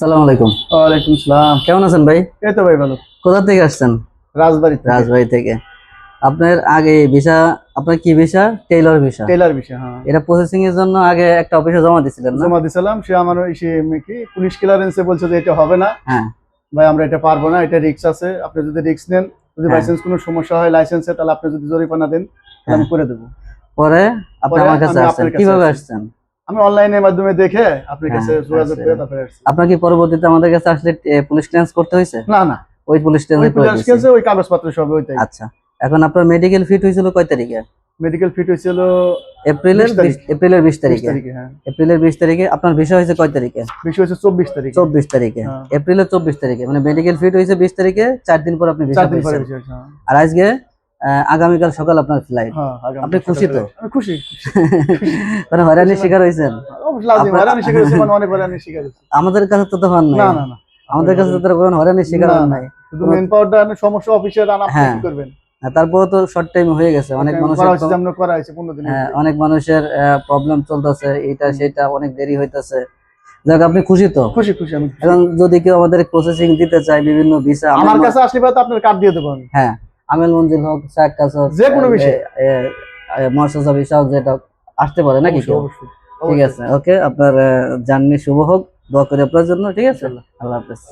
সালাম আলাইকুম। ওয়ালাইকুম সালাম। কেমন আছেন ভাই? এই তো ভাই ভালো। কোথা থেকে আসছেন? রাজবাড়ি রাজবাড়ি থেকে। আপনার আগে ভিসা আপনার কি ভিসা? Tailor visa. টেলার বিষয় হ্যাঁ। এটা প্রসেসিং এর জন্য আগে একটা অফিসে জমা দিছিলেন না? জমা দিছিলাম সে আমার ওই সে কি পুলিশ ক্লিয়ারেন্সে বলছে যে এটা হবে না। হ্যাঁ। ভাই আমরা এটা পারব না এটা রিস্ক আছে। আপনি যদি রিস্ক নেন যদি হ্যাঁ। লাইসেন্স কোনো সমস্যা হয় লাইসেন্সে তাহলে আপনি যদি জরিমানা দেন আমি করে দেবো। পরে আপনি আমার কাছে আসছেন। কীভাবে আসছেন? আমি অনলাইনের মাধ্যমে দেখে আপনার হ্যাঁ, কাছে যোগাযোগ আচ্ছা। করে তারপরে আপনার পরবর্তীতে আমাদের কাছে আসলে পুলিশ ক্লিয়ারেন্স করতে হয়েছে? না না। ওই পুলিশ ক্লিয়ারেন্স ওই কাগজপত্র সব ওইটাই। আচ্ছা। এখন আপনার মেডিকেল ফিট হয়েছিল কয় তারিখে? মেডিকেল ফিট হয়েছিল এপ্রিলের 20 20 এপ্রিলের বিশ তারিখে? হ্যাঁ। এপ্রিলের বিশ তারিখে আপনার বিষয় হয়েছে কয় তারিখে? বিষয় হয়েছে চব্বিশ তারিখে। চব্বিশ তারিখে। হ্যাঁ। এপ্রিলের চব্বিশ তারিখে। মানে মেডিকেল ফিট হয়েছে বিশ তারিখে চার দিন পর আপনি হ্যাঁ। আর আজকে আগামীকাল সকাল আপনার ফ্লাইট হ্যাঁ, আপনি খুশি তো? খুশি। মানে হয়রানির শিকার হয়েছেন? মানে আমাদের কাছে তো তখন না আমাদের কাছে তো তারা কোনো হয়রানির শিকার নাই। মেন পাওয়ারটা সমস্যা অফিসে আপনি হ্যাঁ। কি করবেন? হ্যাঁ, তারপরে তো শর্ট টাইম হয়ে গেছে। অনেক মানুষের হ্যাঁ, অনেক মানুষের প্রবলেম চলতেছে এটা সেটা অনেক দেরি হইতাছে। যাক আপনি খুশি তো? খুশি খুশি আমি এখন যদি কেউ আমাদের প্রসেসিং দিতে চায় বিভিন্ন ভিসা আমার কাছে আসলে আপনার কার্ড দিয়ে দেবো হ্যাঁ। আমেল মঞ্জিল হোক শাক কাজ হোক যে কোনো বিষয়ে। ভিসা হোক যেটা আসতে পারে নাকি ঠিক আছে ওকে আপনার জার্নি শুভ হোক দোয়া করি আপনার জন্য ঠিক আছে? আল্লাহ হাফেজ।